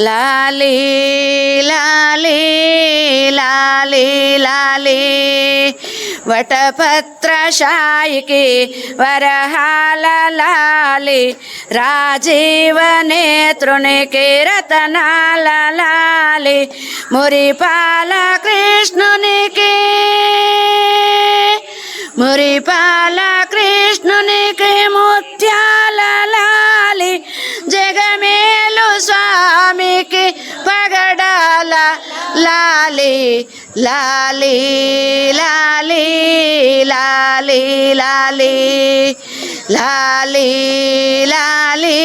लाले लाले लाले लाले. वटपत्रशायिके वरहाल लाले. राजीवने तृणिके रतनाल लाले. मुरिपाल कृष्णुनिके मुरिपाल कृष्णुनिके मुत्या స్వామికి పగడాల లాలి లాలి లాలి లాలి లాలి లాలి లాలి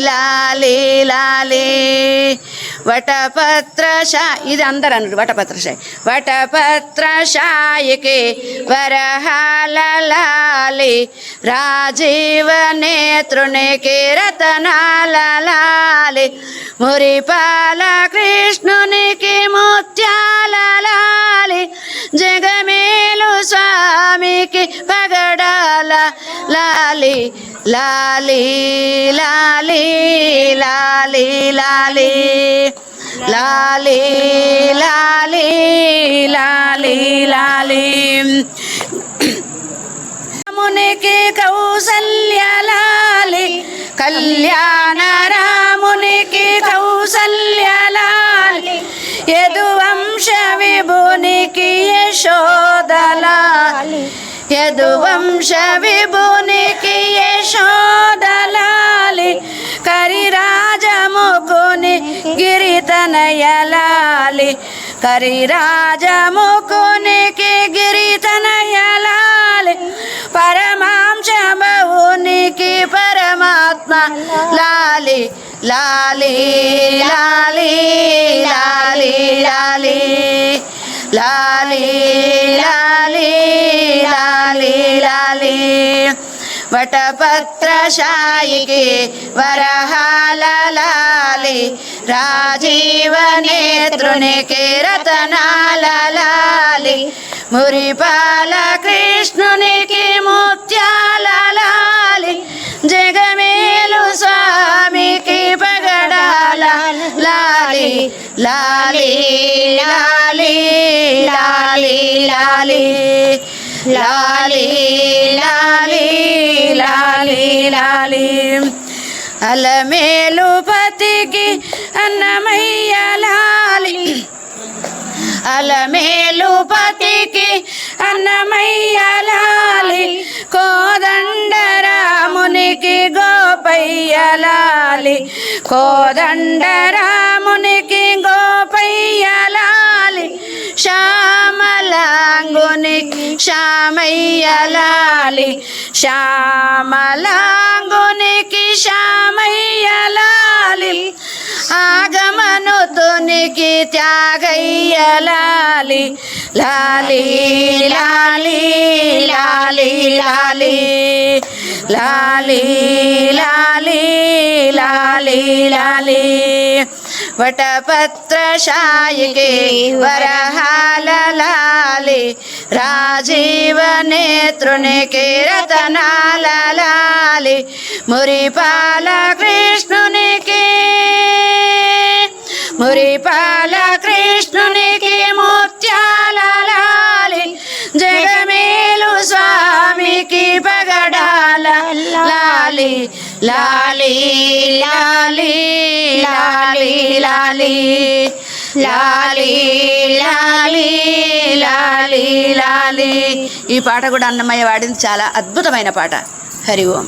లాలి లాలి వటపత్రశా ఇది అందరు అన్నారు వటపత్రశాయి. వటపత్రశాయికి వరహాల లాలి రాజీవ నేత్రునికి రతనాల లాలి మురిపాల కృష్ణునికి ముత్యాల లాలి జగమేలు స్వామికి పగడాల లాలి లాలి లాలి లాలి లాలి. లాలి లాలి లాలి లాలి. రామునికి కౌసల్య లాలి. కళ్యాణ రామునికి కౌసల్య లాలి. యదువంశ విభునికి యశోదలాలి यदुवंश विभुनि किशोदलालि करिराजमुकुनि गिरितनयलालि, करिराजमुकुनि कि गिरितनयलालि परमांश बहुनि कि परमात्मा लाली लाली लाली लाली लाली लाली వటపత్రశాయికి వరహాల లాలి రాజీవ నేత్రునికి రతనాల మురిపాల కృష్ణునికి ముత్యాల జగమేలు స్వామికి పగడాల లాలి లాలి లాలి లాలి లాలి లాలి లాలి లాలి లాలి అలమేలు పతికి అన్నమయ్య లాలి అలమేలు పతికి అన్నమయ్య లాలి కోదండరామునికి గోపయ్య లాలి కోదండరామునికి గోపయ్య లాలి శ్యామలాంగునికి శ్యామయ్య లాలి శ్యామలాంగునికి శ్యామయ్యలాలి ఆగమనుతునికి త్యాగయ్యలాలి లాలి. లాలి లాలి లాలి లాలి. లాలి లాలి లాలి వటపత్ర శాయికి వరహాల రాజీవ నేత్రునికి రతనాల లాలి మురిపాల కృష్ణునికి మురిపాల కృష్ణునికి ముత్యాల లాలి జగమేలు స్వామికి పగడాల లాలి లాలి లాలి లాలి లాలి లాలి లాలి లాలి లాలి ఈ పాట కూడా అన్నమయ్య వాడింది. చాలా అద్భుతమైన పాట. హరి ఓం.